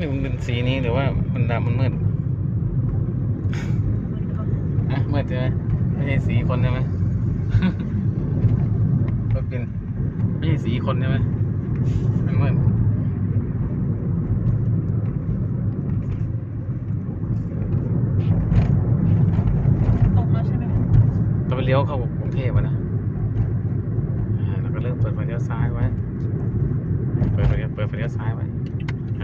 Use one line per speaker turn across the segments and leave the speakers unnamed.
นี่มันเป็นสีนี้หรือว่ามันดำมันมืดนะมืดใช่ไหมไม่ใช่สีคนใช่ไหมรถเป็นไม่ใช่สีคนใช่ไหมมันมืด
ตรงแล้วใช่ไหมคะ
เราไปเลี้ยวเข้ากรุงเทพอะนะอ่าเราก็เริ่มเปิดไฟเลี้ยวซ้ายไว้ เปิดไฟเลี้ยวเปิดไฟเลี้ยวซ้ายไว้อ่า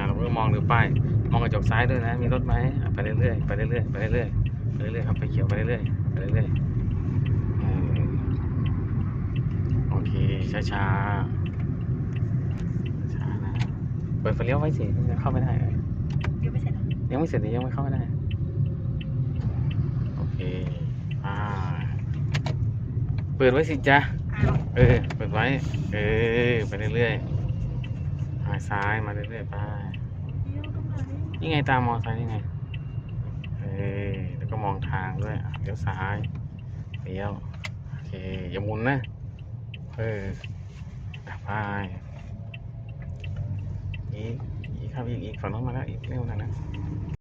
เราก็มองดูป้ายมองกระจกซ้ายด้วยนะ มีรถไหมอะไปเรื่อยๆไปเรื่อยๆไปเรื่อยๆไปเรื่อยๆครับไปเขียวไปเรื่อยๆไปเรื่อยๆอืมโอเคช้าๆช้านะเปิดไฟเลี้ยวไว้สิยังเข้าไม่ได้เลย
ยังไม่เสร็จเหรอ
ยังไม่เสร็จดิยังไม่เข้าไม่ได้โอเคอ่าเปิดไว้สิจ๊ะ
อ้าว
เออเปิดไว้เออไปเรื่อยๆ หายซ้ายมาเรื่อยๆไป
นี่
ไงตามมอไซค์นี่ไงเออแล้วก็มองทางด้วยเลี้ยวซ้ายเลี้ยวโอเคอย่ามุนนะเอออะไปอีกอีกครับอีกอีกฝั่งน้องมาแล้วอีกเร็วหน่อยนะ